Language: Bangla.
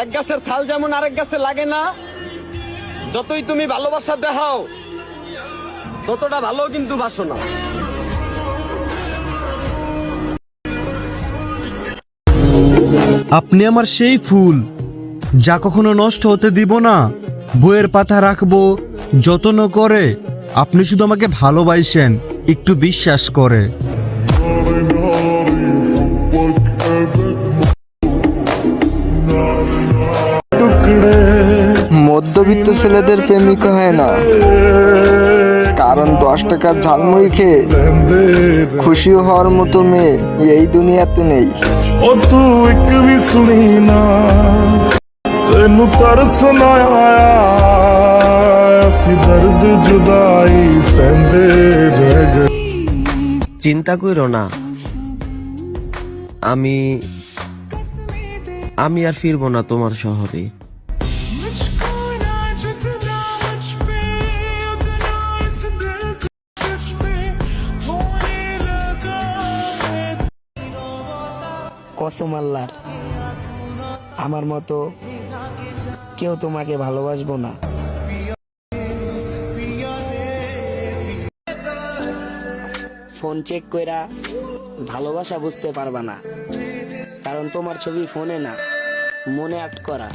এক গাছের ছাল যেমন আরেক গাছে লাগে না যতই তুমি ভালোবাসা দেখাও ততটা ভালো কিন্তু বাসো না। আপনি আমার সেই ফুল যা কখনো নষ্ট হতে দিব না। বইয়ের পাতা রাখব যত্ন করে। আপনি শুধু আমাকে ভালোবাসেন একটু বিশ্বাস করে। মধ্যবিত্ত ছেলেদের প্রেমিক হয় না। কারণ দশ টাকার ঝালমুড়ি খেয়ে খুশি হওয়ার মতো মেয়ে এই দুনিয়াতে নেই। ও তুই কবি শুনি না তেনু তরস না আয়া সি দর্দ জুদাই সেন্দে রহ চিন্তা কইরো না আমি আমি আর ফিরবো না তোমার শহরে। কসম আল্লাহর আমার মতো কেউ তোমাকে ভালোবাসবো না। ফোন চেক কইরা ভালোবাসা বুঝতে পারবা না। কারণ তোমার ছবি ফোনে না, মনে আট করা।